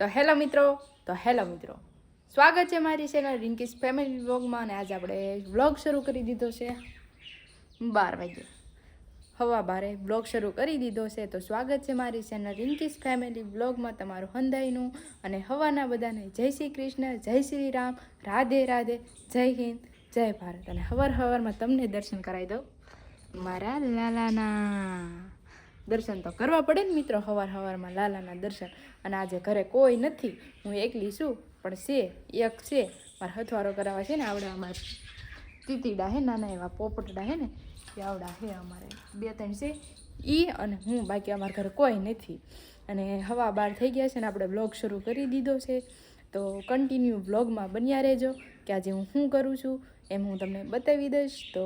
તો હેલો મિત્રો, તો હેલો મિત્રો. સ્વાગત છે મારી ચેનલ રિંકીસ ફેમિલી વ્લોગમાં અને આજે આપણે વ્લોગ શરૂ કરી દીધો છે. બાર વાગ્યે. હવા બારે બ્લોગ શરૂ કરી દીધો છે. તો સ્વાગત છે મારી ચેનલ રિંકીસ ફેમિલી બ્લોગમાં તમારું હંદાઈનું અને હવાના બધાને જય શ્રી કૃષ્ણ, જય શ્રી રામ, રાધે રાધે, જય હિન્દ, જય ભારત. અને હવાર હવારમાં તમને દર્શન કરાવી દઉં. મારા લાલાના. દર્શન તો કરવા પડે ને મિત્રો, હવાર હવારમાં લાલાના દર્શન. અને આજે ઘરે કોઈ નથી. હું એકલી છું, પણ છે, એક છે. મારે હથવારો કરાવવા છે ને આવડા અમારે. તીતીડા હે, નાના એવા પોપટડા હે ને, એ આવડા હે અમારે. બે ત્રણ છે એ અને હું, બાકી અમારા ઘરે કોઈ નથી. અને હવા બહાર થઈ ગયા છે ને, આપણે બ્લોગ શરૂ કરી દીધો છે. તો કન્ટિન્યુ બ્લોગમાં બન્યા રહેજો, કે આજે હું શું કરું છું, એમ હું તમને બતાવી દઈશ. તો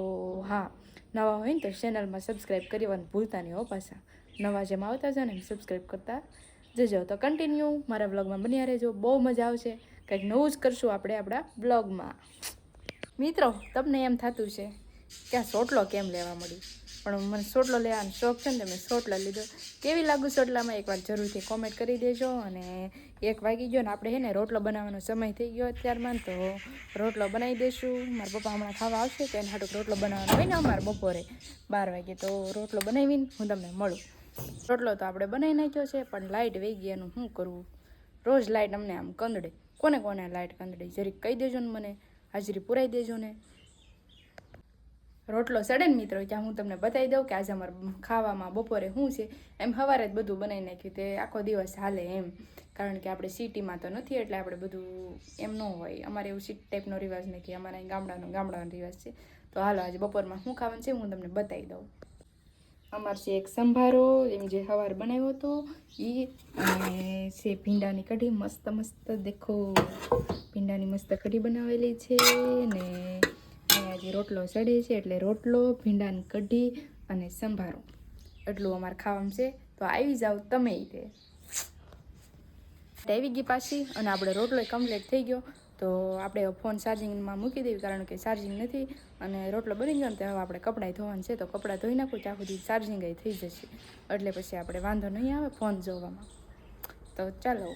હા, નવા હોય ને તો ચેનલમાં સબસ્ક્રાઈબ કરવાનું ભૂલતા નહીં હો પાછા. નવા જેમ આવતા છે ને સબસ્ક્રાઈબ કરતા જજો. તો કન્ટિન્યુ મારા બ્લોગમાં બન્યા રહેજો. બહુ મજા આવશે. કંઈક નવું જ કરશું આપણે આપણા બ્લોગમાં મિત્રો, તમને એમ થતું છે કે આ સોટલો કેમ લેવા મળી પણ મને સોટલો લેવાનો શોખ છે ને તમે સોટલો લીધો. કેવી લાગુ સોટલામાં? એકવાર જરૂરથી કોમેન્ટ કરી દેજો અને એક વાગી ગયો ને આપણે છે ને રોટલો બનાવવાનો સમય થઈ ગયો અત્યારમાં. તો રોટલો બનાવી દઈશું મારા પપ્પા હમણાં ખાવા આવશે તો એને હાટુક રોટલો બનાવવાનો હોય ને અમારે બપોરે બાર વાગે. તો રોટલો બનાવીને હું તમને મળું. રોટલો તો આપણે બનાવી નાખ્યો છે, પણ લાઇટ વહી ગઈ એનું શું કરવું? રોજ લાઇટ અમને આમ કંદડે. કોને કોને લાઇટ કંદડે? જરીક કહી દેજો ને મને, હાજરી પુરાઈ દેજો ને. રોટલો સડે ને મિત્રો, ત્યાં હું તમને બતાવી દઉં કે આજે અમારે ખાવામાં બપોરે શું છે. એમ સવારે જ બધું બનાવી નાખ્યું તે આખો દિવસ હાલે એમ. કારણ કે આપણે સિટીમાં તો નથી, એટલે આપણે બધું એમ ન હોય. અમારે એવું સીટ ટાઈપનો રિવાજ નથી. અમારે અહીં ગામડાનો ગામડાનો રિવાજ છે. તો હાલો, આજે બપોરમાં શું ખાવાનું છે હું તમને બતાવી દઉં. અમારે છે એક સંભારો, એમ જે સવાર બનાવ્યો હતો એ અને છે ભીંડાની કઢી મસ્ત મસ્ત દેખો, ભીંડાની મસ્ત કઢી બનાવેલી છે ને આજે રોટલો ચડે છે એટલે રોટલો, ભીંડાની કઢી અને સંભારો. એટલું અમારે ખાવાનું છે. તો આવી જાઓ તમે તે. આવી ગઈ પાછી અને આપણે રોટલો કમ્પ્લીટ થઈ ગયો. તો આપણે ફોન ચાર્જિંગમાં મૂકી દેવી કારણ કે ચાર્જિંગ નથી અને રોટલો બની ગયો ને તો હવે આપણે કપડાં ધોવાનું છે તો કપડાં ધોઈ નાખું, ત્યાં સુધી ચાર્જિંગ થઈ જશે. એટલે પછી આપણે વાંધો નહીં આવે ફોન જોવામાં. તો ચાલો,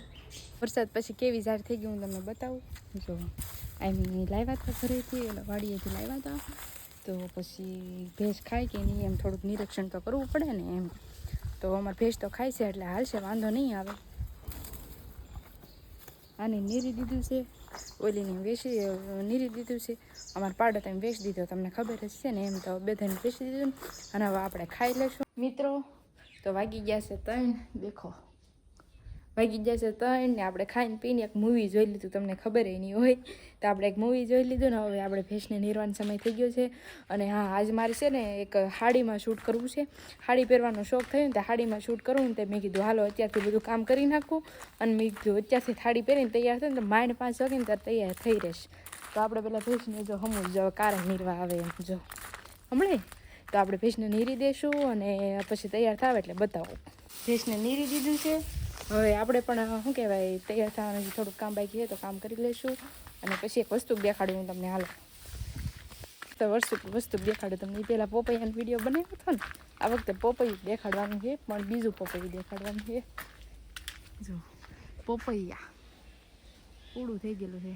વરસાદ પછી કેવી ઝાડ થઈ ગઈ હું તમને બતાવું. જો આમ લાવ્યા હતા ઘરેથી, એટલે વાડીએથી લાવ્યા હતા. તો પછી ભેંસ ખાય કે નહીં એમ થોડુંક નિરીક્ષણ તો કરવું પડે ને એમ. તો અમારે ભેંસ તો ખાય છે એટલે હાલશે, વાંધો નહીં આવે. આને નીરી દીધું છે. ઓલીને વેચી નીરી દીધું છે. અમારે પાડો તમે વેચી દીધો. તમને ખબર જ છે ને એમ તો બે ત્રણ વેચી દીધું અને હવે આપણે ખાઈ લઈશું. મિત્રો, તો વાગી ગયા છે ત્રણ. દેખો. વાગી જશે ત્રણ ને આપણે ખાઈને પીને એક મૂવી જોઈ લીધું, તમને ખબર નહીં હોય. તો આપણે એક મૂવી જોઈ લીધું ને હવે આપણે ભેંસને નિર્વાણ સમય થઈ ગયો છે. અને હા, આજ મારે છે ને એક હાડીમાં શૂટ કરવું છે. હાડી પહેરવાનો શોખ થયો ને તો હાડીમાં શૂટ કરવું ને તે મેં કીધું, હાલો, અત્યારથી બધું કામ કરી નાખું. અને મેં કીધું, અત્યારથી થાળી પહેરીને તૈયાર થાય ને તો માઇન્ડ પાંચ વાગે ને ત્યારે તૈયાર થઈ રહેશે. તો આપણે પેલા ભેંસને જો હમું, જો કારણ નીરવા આવે એમ, જો. હમણે? તો આપણે ભેંસને નીરી દઈશું અને પછી તૈયાર થાવ એટલે બતાવો. ભેંસને નીરી દીધું છે. હવે આપણે પણ શું કહેવાય, તૈયાર થવાનું છે, થોડુંક કામ બાકી છે તો કામ કરી લઈશું. અને પછી એક વસ્તુ દેખાડું હું તમને હાલો. તો વસ્તુ વસ્તુ દેખાડું તમને. પહેલાં પોપૈયાનો વીડિયો બનાવ્યો હતો ને, આ વખતે પોપૈયું દેખાડવાનું છે, પણ બીજું પોપૈયું દેખાડવાનું છે. જો, પોપૈયા. પૂરું થઈ ગયેલું છે.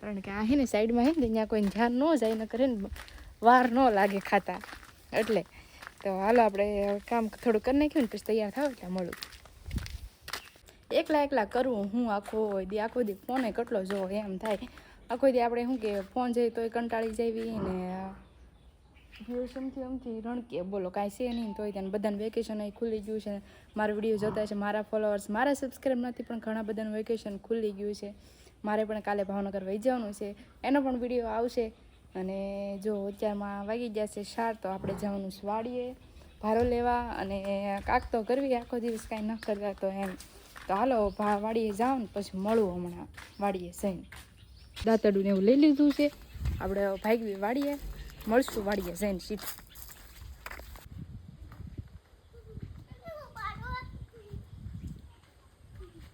કારણ કે આ છે ને, સાઈડમાં છે ને ત્યાં કોઈ ધ્યાન ન જાય ને કરે ને વાર ન લાગે ખાતા. એટલે તો હાલો આપણે કામ થોડું કરી નાખ્યું ને પછી તૈયાર થાવ એટલે મળું. એકલા એકલા કરવું, હું આખો દી આખો દી ફોને કેટલો જો એમ થાય. આખો દી આપણે શું કે ફોન જઈએ તોય કંટાળી જવી ને વેકેશનથી અમથી રણકે બોલો, કાંઈ છે નહીં તોય ત્યાં બધાને વેકેશન અહીં ખુલી ગયું છે. મારા વીડિયો જોતા છે મારા ફોલોઅર્સ મારા સબસ્ક્રાઈબ નથી, પણ ઘણા બધાનું વેકેશન ખુલી ગયું છે. મારે પણ કાલે ભાવનગર વહી જવાનું છે. એનો પણ વીડિયો આવશે. અને જો અત્યારમાં વાગી ગયા છે સાર તો આપણે જવાનું સ્વાડીએ ભારો લેવા અને કાક તો કરવી, આખો દિવસ કાંઈ ન કરતા તો એમ. તો હાલો વાડીએ જાઓ ને પછી મળું હમણાં વાડીએ જઈને. દાંતડું એવું લઈ લીધું છે. આપણે ભાગવી વાડીએ. મળશું વાડીએ જઈને સીધું.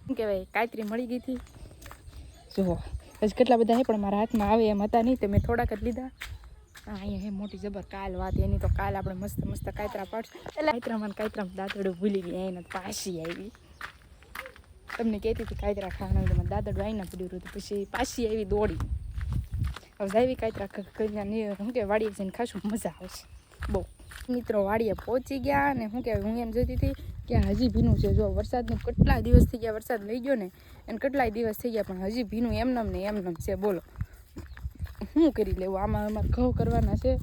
શું કહેવાય? કાયત્રી મળી ગઈ હતી. જુઓ. હજી કેટલા બધા હે પણ મારા હાથમાં આવે એમ હતા નહીં, તો મેં થોડાક જ લીધા. અહીંયા હે મોટી જબર કાલ વાત, એની તો કાલ આપણે મસ્ત મસ્ત કાયતરા પાડશું. એટલે કાયતરામાં કાયતરામાં દાદડું ભૂલી ગઈ એને પાછી આવી. તમને કહેતી હતી કાયતરા ખાવાનું એટલે મારા દાદા વાઈના પડ્યું હતું, પછી પાછી આવી દોડી. હવે જાવી કાયતરા કરીને શું વાડીએ જઈને ખાશું, મજા આવશે. બહુ. મિત્રો વાડીએ પહોંચી ગયા અને શું કહેવાય, હું એમ જતી હતી કે હજી ભીનું છે. જો વરસાદનું કેટલા દિવસ થઈ ગયા, વરસાદ લઈ ગયો ને, અને કેટલાય દિવસ થઈ ગયા, પણ હજી ભીનું એમનેમ ને એમનેમ છે. બોલો. શું કરી લેવું? આમાં અમારે ઘઉં કરવાના છે.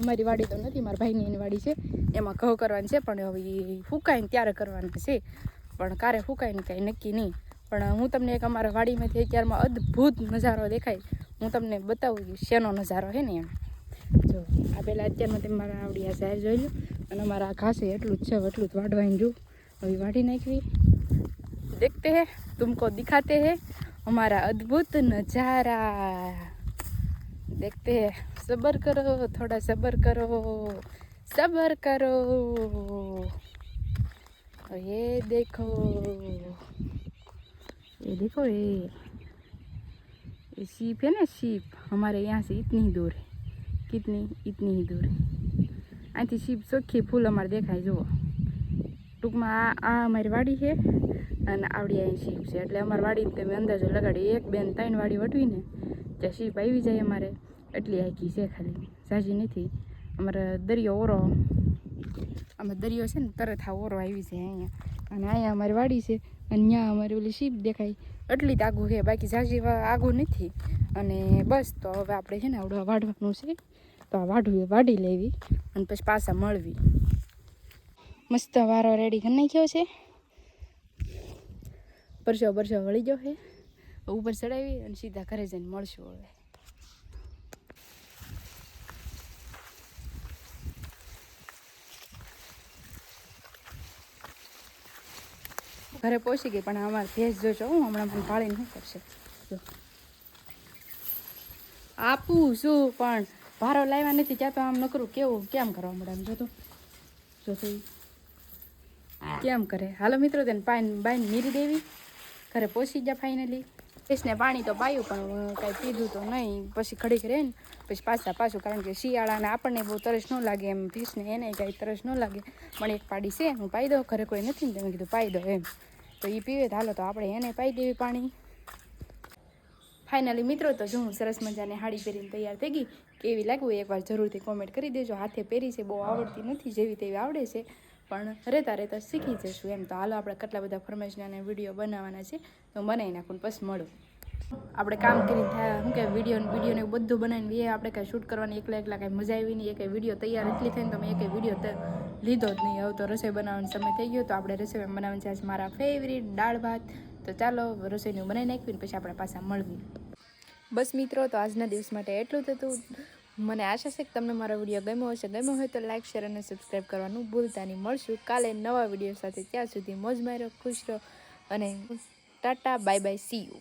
અમારી વાડી તો નથી, મારા ભાઈની એની વાડી છે. એમાં ઘઉં કરવાની છે, પણ હવે ફૂંકાઈને ત્યારે કરવાના છે. પણ કારે ફૂકાય ને કાંઈ નક્કી નહીં. પણ હું તમને એક અમારા વાડીમાંથી અત્યારમાં અદ્ભુત નજારો દેખાય. હું તમને બતાવું શેનો નજારો છે ને એમ. જો આ પહેલાં અત્યારમાં તમે મારા આવડી આ જાહેર જોઈ લો અને અમારા આ ઘાસે એટલું જ છે એટલું જ વાઢવાઈને જો હવે વાઢી નાખવી देखते हैं तुमको दिखाते हैं हमारा अद्भुत नज़ारा देखते हैं सब्र करो थोड़ा सब्र करो सब्र करो और ये देखो ये देखो ये ये शीप है ना शीप हमारे यहाँ से इतनी ही दूर है કિતની ઇતની દૂર. અહીંથી શીપ ચોખ્ખી ફૂલ અમારે દેખાય, જુઓ. ટૂંકમાં આ આ અમારી વાડી છે અને આવડી અહીં શીપ છે. એટલે અમારી વાડીને તમે અંદાજો લગાડી, એક, બેન, ત્રણ વાડી વટવીને ત્યાં શીપ આવી જાય અમારે. એટલી આખી છે ખાલી. સાજી નથી. અમારે દરિયો ઓરો અમે દરિયો છે ને, તરત આ ઓરો આવી જાય અહીંયા. અને અહીંયા અમારી વાડી છે અને ત્યાં અમારી ઓલી શીપ દેખાય. એટલી જ આગું છે, બાકી ઝાઝી આગું નથી. અને બસ તો હવે આપણે છે ને આવડું વાઢવાનું છે. તો આ વાઢવું વાઢી લેવી અને પછી પાછા મળવી. મસ્ત વારો રેડી કરી નાખ્યો છે. પરસો પરસો વળી ગયો છે. ઉપર ચડાવી અને સીધા ઘરે જઈને મળશું હવે. ઘરે પહોંચી ગઈ, પણ અમારે ભેજ જોજો હું, હમણાં પણ પાળીને નહીં કરશે? જો. આપું શું પણ ભારો લાવ્યા નથી, ત્યાં તો આમ નકરું કેવું, કેમ કરવા મળે જો જોતો ઈ. કેમ કરે? હાલો મિત્રો, તેને પાઈન બાઈન મીરી દેવી. ઘરે પહોંચી ગયા ફાઇનલી ફિશને પાણી તો પાયું, પણ કાંઈ પીધું તો નહીં. પછી ખડીક રહે ને, પછી પાછા પાછું, કારણ કે શિયાળાને આપણને બહુ તરસ ન લાગે એમ. ભેંસને એને કાંઈ તરસ ન લાગે. પણ એક પાડી છે, હું પાઈ દઉં. ઘરે કોઈ નથી ને તમે કીધું, પાઈ દો એમ. તો એ પીવે હાલો તો આપણે એને પાઈ દેવી પાણી. ફાઇનલી મિત્રો, તો જો હું સરસ મજાની હાડી પહેરીને તૈયાર થઈ ગઈ. કેવી લાગવું એકવાર જરૂરથી કોમેન્ટ કરી દેજો. હાથે પહેરી છે, બહુ આવડતી નથી, જેવી તેવી આવડે છે, પણ રહેતા રહેતા શીખી જશું એમ. તો હાલો, આપણે કેટલા બધા ફરમાઈશના વીડિયો બનાવવાના છે, તો બનાવી નાખું પછી મળું. આપણે કામ કરીને થયા, શું કે વીડિયો વિડીયોને બધું બનાવીને, એ આપણે કાંઈ શૂટ કરવાની એકલા એકલા કાંઈ મજા આવી નહીં એક વીડિયો તૈયાર એટલી થઈને તમે એક વીડિયો લીધો જ નહીં. હવે તો રસોઈ બનાવવાનો સમય થઈ ગયો, તો આપણે રસોઈ બનાવવાની છે આજે મારા ફેવરિટ દાળ ભાત. તો ચાલો, રસોઈનું બનાવી નાખવી પછી આપણે પાછા મળવી બસ મિત્રો, તો આજના દિવસ માટે એટલું જ હતું. મને આશા છે કે તમને મારો વીડિયો ગમ્યો હશે. ગમ્યો હોય તો લાઈક શેર અને સબસ્ક્રાઈબ કરવાનું ભૂલતા નહીં. મળશું કાલે નવા વીડિયો સાથે. ત્યાં સુધી મોજ માર્યો, ખુશ રહો અને tata bye bye see you